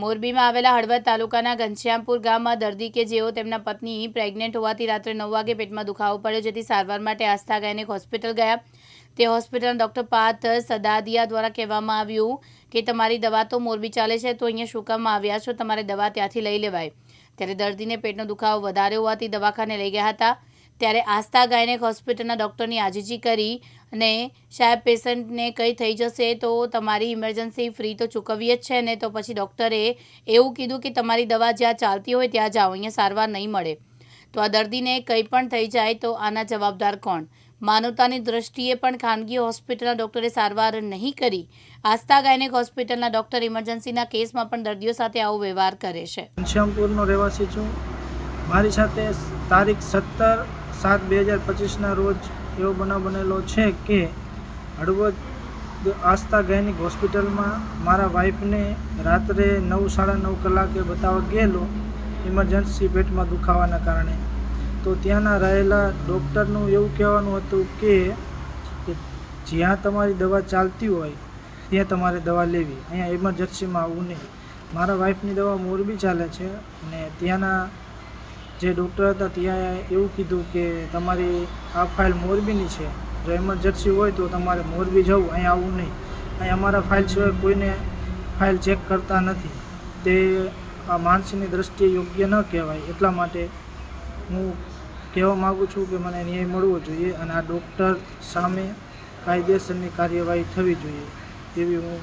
મોરબીમાં આવેલા હળવદ તાલુકાના ઘનશ્યામપુર ગામમાં દર્દી કે જેઓ તેમના પત્ની પ્રેગ્નેન્ટ હોવાથી રાત્રે નવ વાગે પેટમાં દુખાવો પડ્યો, જેથી સારવાર માટે આસ્થા ગાયનેક હોસ્પિટલ ગયા. તે હોસ્પિટલના ડૉક્ટર પાર્થ સદાદિયા દ્વારા કહેવામાં આવ્યું કે, તમારી દવા તો મોરબી ચાલે છે, તો અહીંયા શું કામમાં આવ્યા છો? તમારે દવા ત્યાંથી લઈ લેવાય. ત્યારે દર્દીને પેટનો દુખાવો વધારે હોવાથી દવાખાને લઈ ગયા હતા. ત્યારે આસ્થા ગાયનેક હોસ્પિટલના ડૉક્ટરની આજીજી કરી અને સાહેબ પેશન્ટને કંઈ થઈ જશે તો તમારી ઇમરજન્સી ફ્રી તો ચૂકવીએ જ છે ને તો પછી ડૉક્ટરે એવું કીધું કે તમારી દવા જ્યાં ચાલતી હોય ત્યાં જાઓ, અહીંયા સારવાર નહીં મળે. તો આ દર્દીને કંઈ પણ થઈ જાય તો આના જવાબદાર કોણ? માનવતાની દ્રષ્ટિએ પણ ખાનગી હોસ્પિટલના ડૉક્ટરે સારવાર નહીં કરી. આસ્થા ગાયનેક હોસ્પિટલના ડૉક્ટર ઇમરજન્સીના કેસમાં પણ દર્દીઓ સાથે આવો વ્યવહાર કરે છે. રહેવાસી છું. મારી સાથે તારીખ સત્તર સાત બે હજાર પચીસના રોજ એવો બનાવ બનેલો છે કે હળવદ આસ્થા ગાયનિક હોસ્પિટલમાં મારા વાઈફને રાત્રે નવ સાડા નવ કલાકે બતાવવા ગયેલો, ઇમરજન્સી પેટમાં દુખાવાના કારણે. તો ત્યાંના રહેલા ડૉક્ટરનું એવું કહેવાનું હતું કે જ્યાં તમારી દવા ચાલતી હોય, ત્યાં તમારે દવા લેવી. અહીંયા ઇમરજન્સીમાં આવવું નહીં. મારા વાઈફની દવા મોરબી ચાલે છે અને ત્યાંના જે ડૉક્ટર હતા ત્યાં એવું કીધું કે તમારી આ ફાઇલ મોરબીની છે. જો ઇમરજન્સી હોય તો તમારે મોરબી જવું અહીંયા આવવું નહીં. અહીં અમારા ફાઇલ સિવાય કોઈને ફાઇલ ચેક કરતા નથી. તે આ માણસની દ્રષ્ટિએ યોગ્ય ન કહેવાય. એટલા માટે હું કહેવા માગું છું કે મને ન્યાય મળવો જોઈએ અને આ ડૉક્ટર સામે કાયદેસરની કાર્યવાહી થવી જોઈએ. એવી હું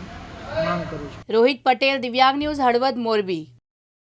માંગ કરું છું. રોહિત પટેલ, દિવ્યાંગ ન્યૂઝ, હળવદ, મોરબી.